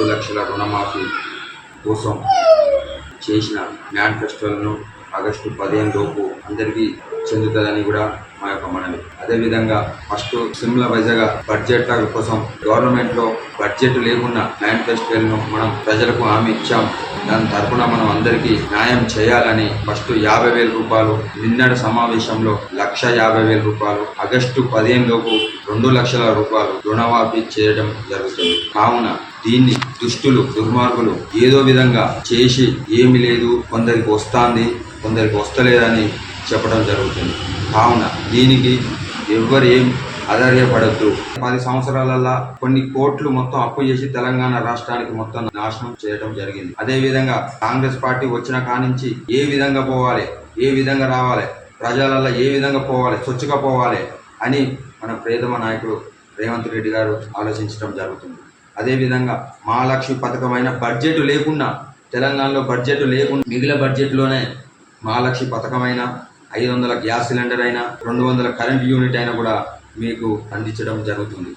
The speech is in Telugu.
రెండు లక్షల రుణమాఫీ కోసం చేసిన మేనిఫెస్టోలను ఆగస్టు పదిహేను లోపు అందరికీ చెందుతుందని కూడా మా యొక్క మనవి. అదేవిధంగా ఫస్ట్ సిమ్ల వైజాగ్ బడ్జెట్ల కోసం గవర్నమెంట్లో బడ్జెట్ లేకుండా మేనిఫెస్టోలను మనం ప్రజలకు హామీ ఇచ్చాం. దాని తరఫున మనం అందరికీ న్యాయం చేయాలని ఫస్ట్ యాభై వేల రూపాయలు నిన్నటి సమావేశంలో లక్ష యాభై వేల రూపాయలు ఆగస్టు పదిహేను లోపు రెండు లక్షల రూపాయలు రుణమాఫీ చేయడం జరుగుతుంది. కావున దీన్ని దుష్టులు దుర్మార్గులు ఏదో విధంగా చేసి ఏమి లేదు కొందరికి వస్తాంది కొందరికి వస్తలేదని చెప్పడం జరుగుతుంది. కావున దీనికి ఎవ్వరు ఏం అధైర్యపడద్దు. పది సంవత్సరాలలో కొన్ని కోట్లు మొత్తం అప్పు చేసి తెలంగాణ రాష్ట్రానికి మొత్తం నాశనం చేయడం జరిగింది. అదే విధంగా కాంగ్రెస్ పార్టీ వచ్చిన కానించి ఏ విధంగా పోవాలి ఏ విధంగా రావాలి ప్రజలలో ఏ విధంగా పోవాలి స్వచ్ఛగా పోవాలి అని మన ప్రేదమ నాయకుడు రేవంత్ రెడ్డి గారు ఆలోచించడం జరుగుతుంది. అదేవిధంగా మహాలక్ష్మి పథకమైన బడ్జెట్ లేకుండా తెలంగాణలో బడ్జెట్ లేకుండా మిగిలిన బడ్జెట్లోనే మహాలక్ష్మి పథకమైన ఐదు వందల గ్యాస్ సిలిండర్ అయినా రెండు వందల కరెంట్ యూనిట్ అయినా కూడా మీకు అందించడం జరుగుతుంది.